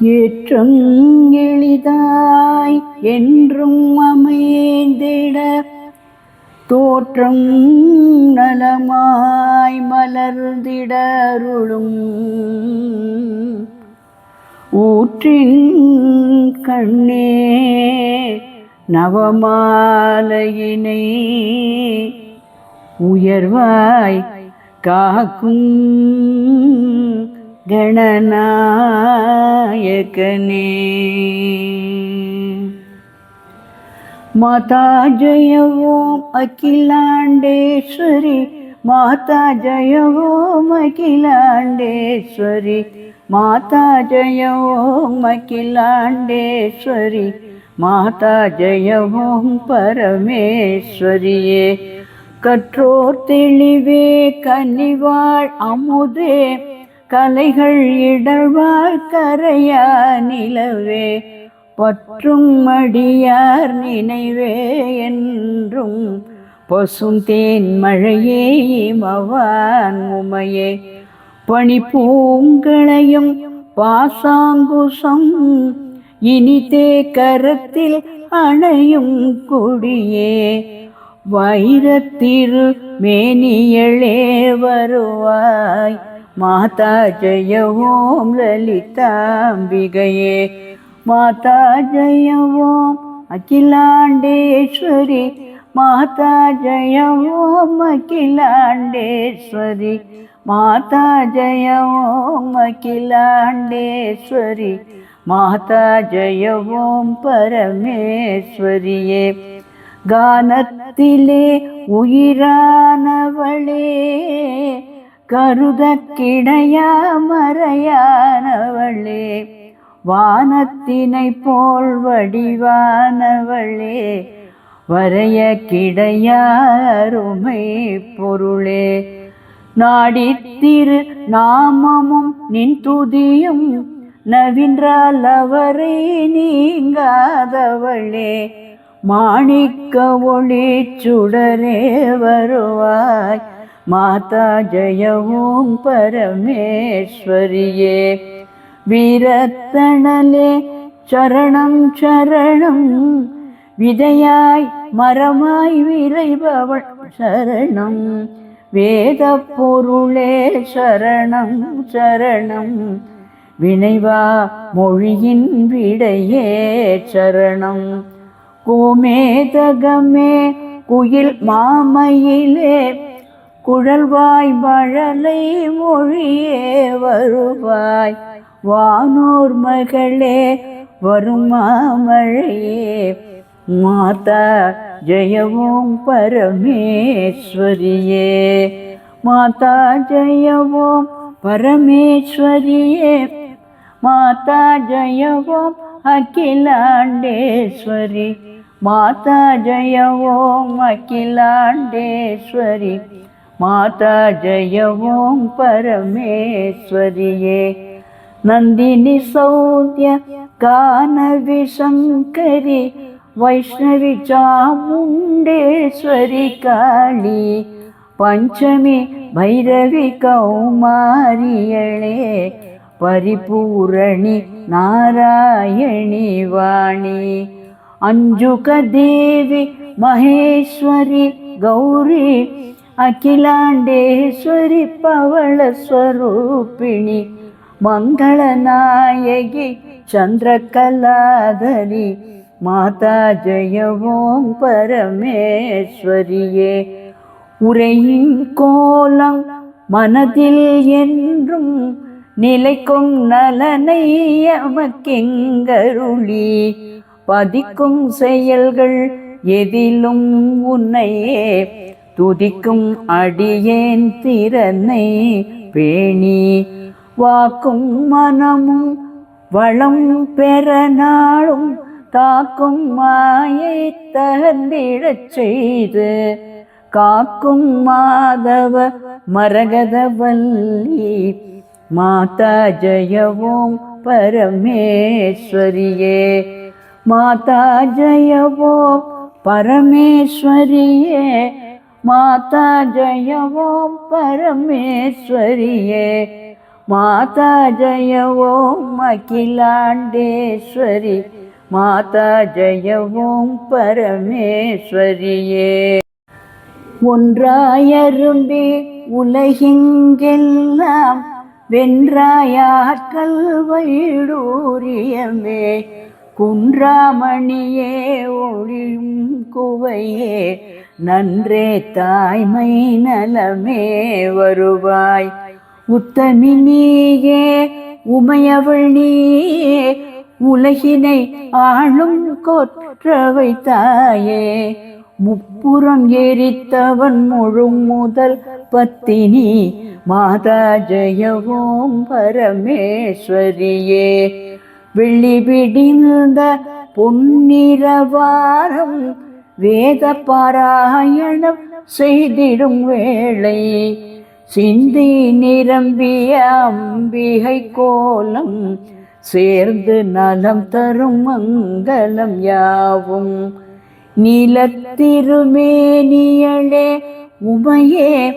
ஏற்றம் எளிதாய் என்றும் அமைந்திட தோற்றம் நலமாய் மலர்ந்திடருளும் ஊற்றின் கண்ணே நவமாலையினை உயர்வாய் காக்கும் गणनायक ने माता जय ओम अखिलांडेश्वरी, माता जय ओम अखिलांडेश्वरी, माता जय ओम अखिलांडेश्वरी, माता जय ओम परमेश्वरी कठोर तेली कनिवाड़ अमुदे கலைகள் இடர்வார் கரையா நிலவே பற்றும் மடியார் நினைவே என்றும் பசும் தேன் மழையே மவான் உமையே. பனி பூங்களையும் பாசாங்குசம் இனிதே கரத்தில் அணையும் குடியே. வைரத்திரு மேனியளே வருவாய் மாதா ஜெய ஓம் லலிதாம்பிகையே. மாதா ஜெய ஓம் அகிலாண்டேஸ்வரி. மாதா ஜெய ஓம் அகிலாண்டேஸ்வரி. மாதா ஜெய ஓம் அகிலாண்டேஸ்வரி. மாதா ஜெய ஓம் பரமேஸ்வரியே. கானத்திலே உயிரானவளே. கருத கிடையா மறையானவளே வானத்தினை போல் வடிவானவளே வரைய கிடையாருமை பொருளே. நாடித்திரு நாமமும் நின் துதியும் நவின்றால் அவரை நீங்காதவளே மாணிக்க ஒளி சுடரே வருவாய். மாதா ஜெயவும் பரமேஸ்வரியே. வீரத்தணலே சரணம் சரணம் விதையாய் மரமாய் விரைபவள் சரணம் வேத பொருளே சரணம் சரணம் வினைவா மொழியின் விடையே சரணம். கோமேதகமே குயில் மாமையிலே குழல்வாய் மழலை மொழியே வருவாய். வானோர் மகளே வருமாமழையே மாதா ஜெயவோம் பரமேஸ்வரியே. மாதா ஜெயவோம் பரமேஸ்வரியே. மாதா ஜெயவோம் அகிலாண்டேஸ்வரி. மாதா ஜெயவோம் அகிலாண்டேஸ்வரி. माता जय ॐ परमेश्वर्ये नन्दिनि सौद्य कानविशङ्करि वैष्णवि चामुण्डेश्वरि काली पञ्चमी भैरवि कौमारियळे परिपूरणि नारायणि वाणि अञ्जुकदेवि महेश्वरि गौरी അഖിലാണ്ടേശ്വരി പവളസ്വരൂപിണി മംഗളനായകി ചന്ദ്രകലാധരി മാതാ ജയവോം പരമേശ്വരിയെ ഉരയിൻ കോലം மனதில் என்றும் நிலைக்கும் நலனை எமக்கெங்கருளி பதிக்கும் செயல்கள் எதிலும் உன்னையே துதிக்கும் அடியேன் திறனை பேணி வாக்கும் மனமும் வளம் பெற நாளும் தாக்கும் மாயை தகந்திடச் செய்து காக்கும் மாதவ மரகதவல்லி மாதா ஜய பரமேஸ்வரியே. மாதா ஜய பரமேஸ்வரியே. மாதா ஜயவோம் பரமேஸ்வரியே. மாதா ஜயவோம் அகிலாண்டேஸ்வரி. மாதா ஜயவோம் பரமேஸ்வரியே. ஒன்றாயரும்பி உலகெங்கெல்லாம் வென்றாயாக்கல் வைடூரியமே குன்றாமணியே ஒளியும் குவையே. நன்றே தாய்மை நலமே வருவாய். உத்தமி நீயே உமையவள் நீயே உலகினை ஆளும் கொற்றவை தாயே. முப்புறம் எரித்தவன் முழு முதல் பத்தினி மாதா ஜெயவோம் பரமேஸ்வரியே. வெள்ளி பிடிந்த பொன்னிறவாரம் வேத பாராயணம் செய்திடும் வேளை சிந்தி நிரம்பிய அம்பிகை கோலம் சேர்ந்து நலம் தரும் மங்களம் யாவும். நிலத்திருமேனியழே உமையே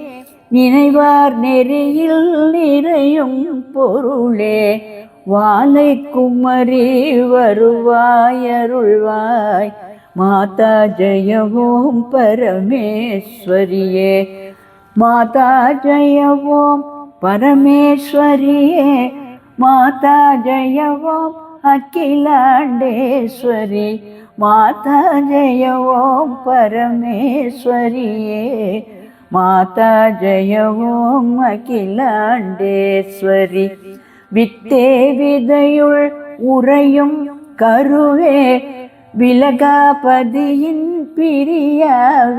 நினைவார் நெறியில் நிறையும் பொருளே வாழை குமரி வருவாயருள்வாய் வருவாய் அருள்வாய் மாதா ஜெயவோம் பரமேஸ்வரியே. மாதா ஜெயவோம் பரமேஸ்வரியே. மாதா ஜெயவோம் அகிலாண்டேஸ்வரி. மாதா ஜெய ஓம் பரமேஸ்வரியே. மாதா ஜெய ஓம் அகிலாண்டேஸ்வரி. வித்தே விதையுள் உறையும் கருவே. விலகாபதியின் பிரிய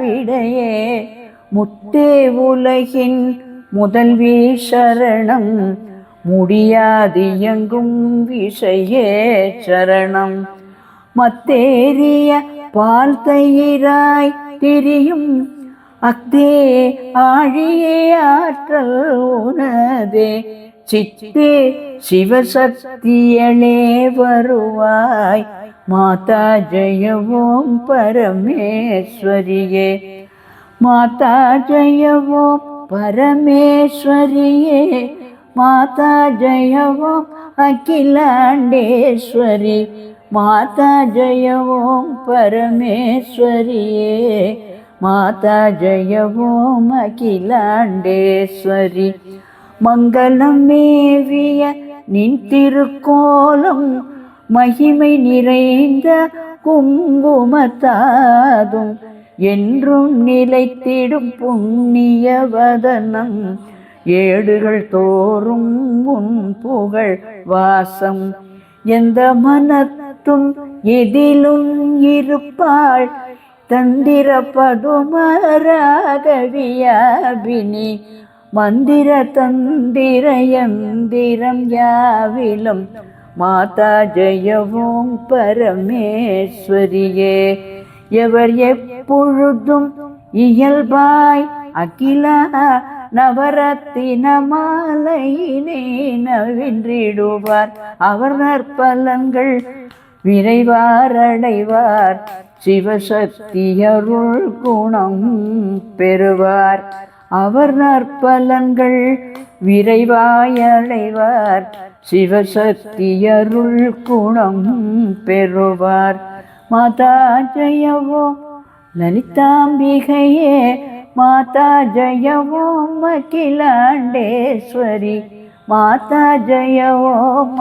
விடையே. முத்தே உலகின் முதல்வி சரணம் முடியாதியங்கும் விஷயே சரணம். மத்தேரிய பால் தயிராய் திரியும். அக்தே ஆழியே ஆற்றல் உனதே. சித்தே சிவசக்தியளே வருவாய். மாதா ஜெயவோம் பரமேஸ்வரியே. மாதா ஜெயவோம் பரமேஸ்வரியே. மாதா ஜெயவோம் அகிலாண்டேஸ்வரி. மாதா ஜெய ஓம் பரமேஸ்வரியே. மாதா ஜெய ஓம் அகிலாண்டேஸ்வரி. மங்களம் மேவிய நின் திருக்கோலம் மகிமை நிறைந்த குங்குமத்தாதும் என்றும் நிலைத்திடும் புண்ணிய வதனம். ஏடுகள் தோறும் உன் புகழ் வாசம். எந்த மனத்தும் எதிலும் இருப்பாள். தந்திர பதுமராகவியாபினி மந்திர தந்திர யந்திரம் யாவிலும் மாதா ஜெயவோம் பரமேஸ்வரியே. எவர் எப்பொழுதும் இயல்பாய் அகிலா நவரத்தின மாலையினே நவின்றிடுவார். அவர் நற்பலன்கள் விரைவார் அடைவார். சிவசக்தியருள் குணம் பெறுவார். அவர் நற்பலன்கள் விரைவாயடைவார். சிவசக்தி சிவசக்தியருள் குணம் பெறுவார். மாதா ஜெயவோ லலிதாம்பிகையே மாதா ஜெயவோ ஓம் மாதா ஜெயவோ ஓம்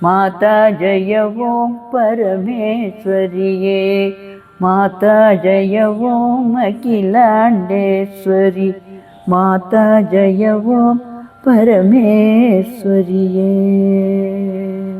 மாதா ஜய ஓம் பரமேஸ்வரியே. माता जय ॐ अखिलाण्डेश्वरि माता जय ॐ परमेश्वरि